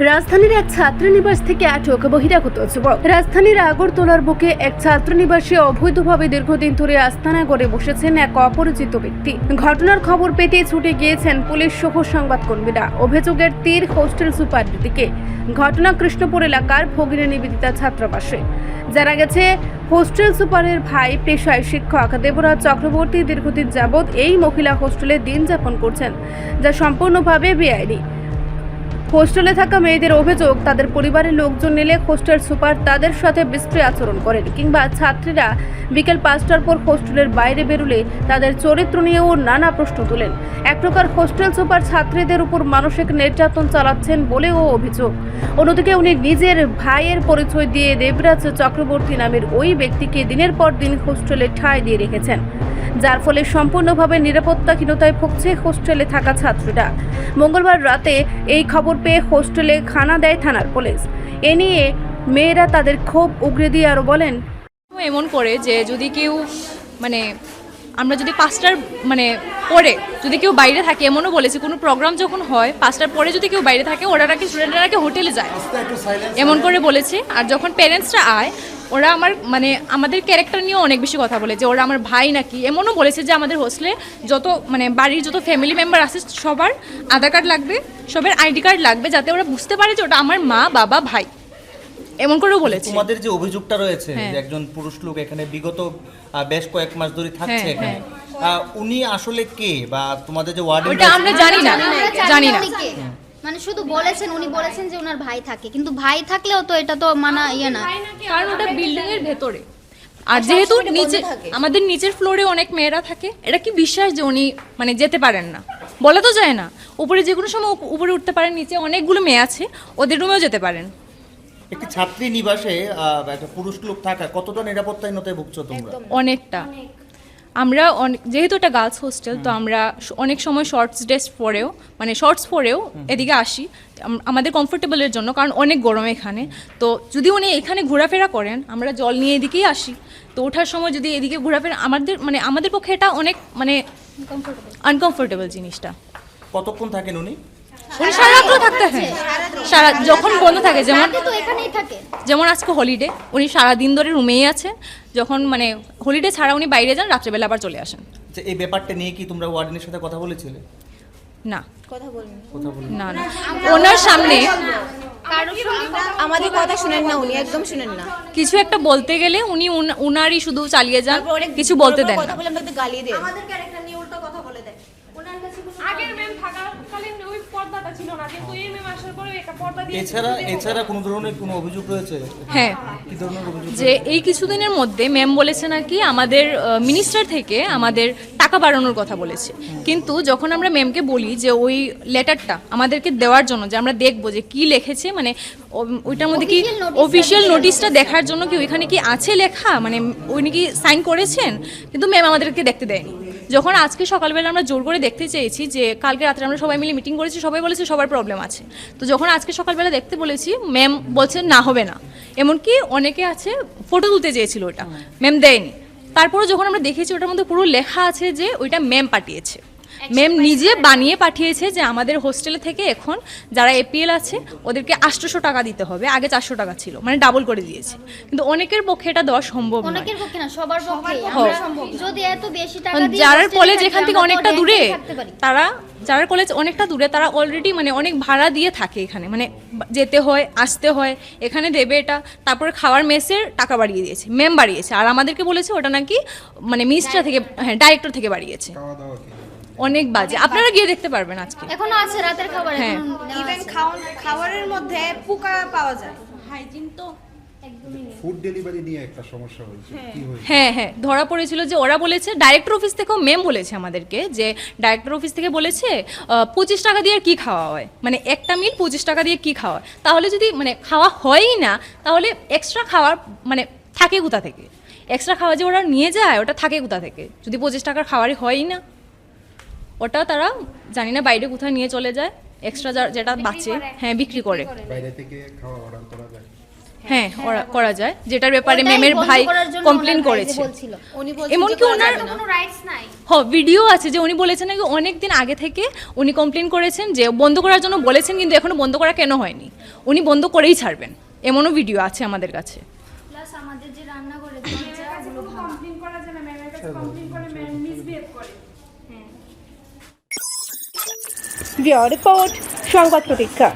রাজধানীর এক ছাত্রীনিবাস থেকে আটক বহিরাগত যুবক। রাজধানীর আগরতলার বুকে এক ছাত্রনিবাসে অবৈধভাবে দীর্ঘদিন ধরে আস্তানা গড়ে বসেছেন এক অপরিচিত ব্যক্তি। ঘটনার খবর পেতে ছুটে গিয়েছেন পুলিশ সহ সংবাদকর্মীরা। অভিযোগের তীর হোস্টেল সুপার দিকে ঘটনা কৃষ্ণপুর এলাকার ভগিনী নিবেদিতা ছাত্রাবাসে। জানা গেছে, হোস্টেল সুপারের ভাই, পেশায় শিক্ষক দেবরাজ চক্রবর্তী দীর্ঘদিন যাবৎ এই মহিলা হোস্টেলে দিন যাপন করছেন, যা সম্পূর্ণভাবে বেআইনি। হোস্টেলে থাকা মেয়েদের অভিযোগ, তাদের পরিবারের লোকজন নিলে হোস্টেল সুপার তাদের সাথে বিশ্রী আচরণ করেন কিংবা ছাত্রীরা বিকেল পাঁচটার পর হোস্টেলের বাইরে বেরুলে তাদের চরিত্র নিয়েও নানা প্রশ্ন তোলেন। এক প্রকার হোস্টেল সুপার ছাত্রীদের উপর মানসিক নির্যাতন চালাচ্ছেন বলেও অভিযোগ। অন্যদিকে উনি নিজের ভাইয়ের পরিচয় দিয়ে দেবরাজ চক্রবর্তী নামের ওই ব্যক্তিকে দিনের পর দিন হোস্টেলে ঠাঁই দিয়ে রেখেছেন। যার ফলে সম্পূর্ণভাবে নিরাপত্তাহীনতায় ভুগছে হোস্টেলে থাকা ছাত্রীরা। মঙ্গলবার রাতে এই খবর পেয়ে হোস্টেলে খানা দেয় থানার পুলিশ। এ নিয়ে মেয়েরা তাদের ক্ষোভ উগরে দিয়ে আরও বলেন, এমন করে যে যদি কেউ মানে আমরা যদি পাঁচটার মানে পরে যদি কেউ বাইরে থাকে এমনও বলেছে কোনো প্রোগ্রাম যখন হয় পাঁচটার পরে যদি কেউ বাইরে থাকে ওরা নাকি স্টুডেন্টরা নাকি হোটেলে যায়। এমন করে বলেছে। আর যখন প্যারেন্টসরা আয় ওরা আমার মানে আমাদের ক্যারেক্টার নিয়েও অনেক বেশি কথা বলে যে ওরা আমার ভাই নাকি। এমনও বলেছে যে আমাদের হোস্টেলে যত মানে বাড়ির যত ফ্যামিলি মেম্বার আছে সবার আধার কার্ড লাগবে সবার আইডি কার্ড লাগবে যাতে ওরা বুঝতে পারে যে ওটা আমার মা বাবা ভাই। এমন করেও বলেছে। তোমাদের যে অভিযোগটা রয়েছে হ্যাঁ। যে একজন পুরুষ লোক এখানে বিগত বেশ কয়েক মাস ধরে থাকছে হ্যাঁ, এখানে আহ, উনি আসলে কে বা তোমাদের যে ওয়ার্ডেন ওটা আমরা জানি না জানি না মানে শুধু বলেছেন উনি বলেছেন যে ওনার ভাই থাকে। কিন্তু ভাই থাকলেও তো এটা তো মানা ইয়ে না। কারণ ওটা বিল্ডিং এর ভেতরে। আর যেহেতু নিচে আমাদের নিচের ফ্লোরে অনেক মেয়েরা থাকে এটা কি বিশ্বাস যে উনি মানে যেতে পারেন না? বলা তো যায় না। উপরে যে কোনো সময় উপ- উপরে উঠতে পারেন নিচে অনেকগুলো মেয়ে আছে ওদের রুমেও যেতে পারেন। একটি ছাত্রী নিবাসে একটা পুরুষ লোক থাকা কতটা নিরাপত্তাহীনতায় ভুগছো তোমরা? অনেকটা। আমরা অনেক যেহেতু এটা গার্লস হোস্টেল তো আমরা অনেক সময় শর্টস ড্রেস পরেও মানে শর্টস পরেও এদিকে আসি। আমাদের কমফোর্টেবলের জন্য কারণ অনেক গরম এখানে। তো যদি উনি এখানে ঘোরাফেরা করেন আমরা জল নিয়ে এদিকেই আসি। তো ওঠার সময় যদি এদিকে ঘোরাফেরা আমাদের মানে আমাদের পক্ষে এটা অনেক মানে আনকমফোর্টেবল জিনিসটা। কতক্ষণ থাকেন উনি? উনি সারা রাত্র থাকতে হ্যাঁ। সারা যখন বন্ধ থাকে যেমন রাতে তো এখানেই থাকে। যেমন আজকে হলিডে উনি সারা দিন ধরে রুমেই আছেন। যখন মানে হলিডে ছাড়া উনি বাইরে যান রাত্রেবেলা আবার চলে আসেন। যে এই ব্যাপারটা নিয়ে কি তোমরা ওয়ার্ডেনের সাথে কথা বলেছিলে? না। কথা বলে না না। ওনার সামনে আমাদের কথা শুনেন না উনি একদম শুনেন না। কিছু একটা বলতে গেলে উনি উনারই শুধু চালিয়ে যান কিছু বলতে দেন কথা বলে আমাদের গালি দেন আগের ম্যাম থাকাকালীন ছিল না কিন্তু এই ম্যাম আসার পরে একটা পর্দা দিয়ে এছাড়া এছাড়া কোনো ধরনের কোনো অভিযোগ রয়েছে? হ্যাঁ। কি ধরনের অভিযোগ যে এই কিছুদিনের মধ্যে ম্যাম বলেছে নাকি আমাদের মিনিস্টার থেকে আমাদের টাকা বাড়ানোর কথা বলেছে। কিন্তু যখন আমরা ম্যামকে বলি যে ওই লেটারটা আমাদেরকে দেওয়ার জন্য যে আমরা দেখব যে কি লিখেছে মানে ও- ওইটার মধ্যে কি অফিসিয়াল নোটিশটা দেখার জন্য কি ওইখানে কি আছে লেখা? মানে উনি কি সাইন করেছেন? কিন্তু ম্যাম আমাদেরকে দেখতে দেয়নি। যখন আজকে সকালবেলা আমরা জোর করে দেখতে চেয়েছি যে কালকে রাত্রে আমরা সবাই মিলে মিটিং করেছি সবাই বলেছে সবার প্রবলেম আছে। তো যখন আজকে সকালবেলা দেখতে বলেছি ম্যাম বলছেন না হবে না। এমনকি অনেকে আছে ফটো তুলতে চেয়েছিল ওটা। ম্যাম দেয়নি। তারপরে যখন আমরা দেখেছি ওটার মধ্যে পুরো লেখা আছে যে ওইটা ম্যাম পাঠিয়েছে। ম্যাম নিজে বানিয়ে পাঠিয়েছে যে আমাদের হোস্টেলে থেকে এখন যারা এপিএল আছে ওদেরকে আটশোশো টাকা দিতে হবে। আগে চারশো টাকা ছিল মানে ডাবল করে দিয়েছে। কিন্তু অনেকের পক্ষে এটা দেওয়া সম্ভব নয়। অনেকের পক্ষে না সবার পক্ষে। যদি এত বেশি টাকা দিয়ে যারা কলেজ এখান থেকে অনেকটা দূরে। তারা যারা কলেজ অনেকটা দূরে তারা অলরেডি মানে অনেক ভাড়া দিয়ে থাকে এখানে। মানে যেতে হয় আসতে হয় এখানে দেবে এটা। তারপরে খাওয়ার মেসের টাকা বাড়িয়ে দিয়েছে। ম্যাম বাড়িয়েছে। আর আমাদেরকে বলেছে ওটা নাকি মানে মিনিস্টার থেকে হ্যাঁ ডাইরেক্টর থেকে বাড়িয়েছে। অনেক বাজে। আপনারা গিয়ে দেখতে পারবেন আজকে। এখনও আছে রাতের খাবার হ্যাঁ। ইভেন খাবারের মধ্যে পোকা পাওয়া যায়। হাইজিন তো ফুড ডেলিভারি নিয়ে একটা সমস্যা হয়েছে। কি হয়েছে? হ্যাঁ হ্যাঁ। ধরা পড়েছিল যে ওরা বলেছে ডাইরেক্টর অফিস থেকেও মেম বলেছে আমাদেরকে যে ডাইরেক্টর অফিস থেকে বলেছে পঁচিশ টাকা দিয়ে আর কি খাওয়া হয়? মানে একটা মিল পঁচিশ টাকা দিয়ে কি খাওয়া হয়? তাহলে যদি মানে খাওয়া হয়ই না তাহলে এক্সট্রা খাওয়ার মানে থাকে কোথা থেকে? এক্সট্রা খাওয়া যে ওরা নিয়ে যায় ওটা থাকে কোথা থেকে? যদি পঁচিশ টাকার খাওয়ারই হয়ই না। ওটা তারা জানি না বাইরে কোথায় নিয়ে চলে যায় এক্সট্রা যেটা বাঁচে। হ্যাঁ বিক্রি করে। বাইরে থেকে খাওয়া অর্ডার করা যায়? হ্যাঁ করা- করা যায়। যেটার ব্যাপারে ম্যামের ভাই কমপ্লেন করেছে। এমনকি ওনার কোনো হ ভিডিও আছে যে উনি বলেছেন নাকি অনেক দিন আগে থেকে উনি কমপ্লেন করেছেন যে বন্ধ করার জন্য বলেছেন কিন্তু এখনও বন্ধ করা কেন হয়নি? উনি বন্ধ করেই ছাড়বেন। এমনও ভিডিও আছে আমাদের কাছে। আমাদের যে রান্নাঘরে কমপ্লেন করা যায় না। ম্যামের কাছে কমপ্লেন করে ম্যাম মিসবিহেভ করে রিপোর্ট সংবাদ প্রতীক্ষা।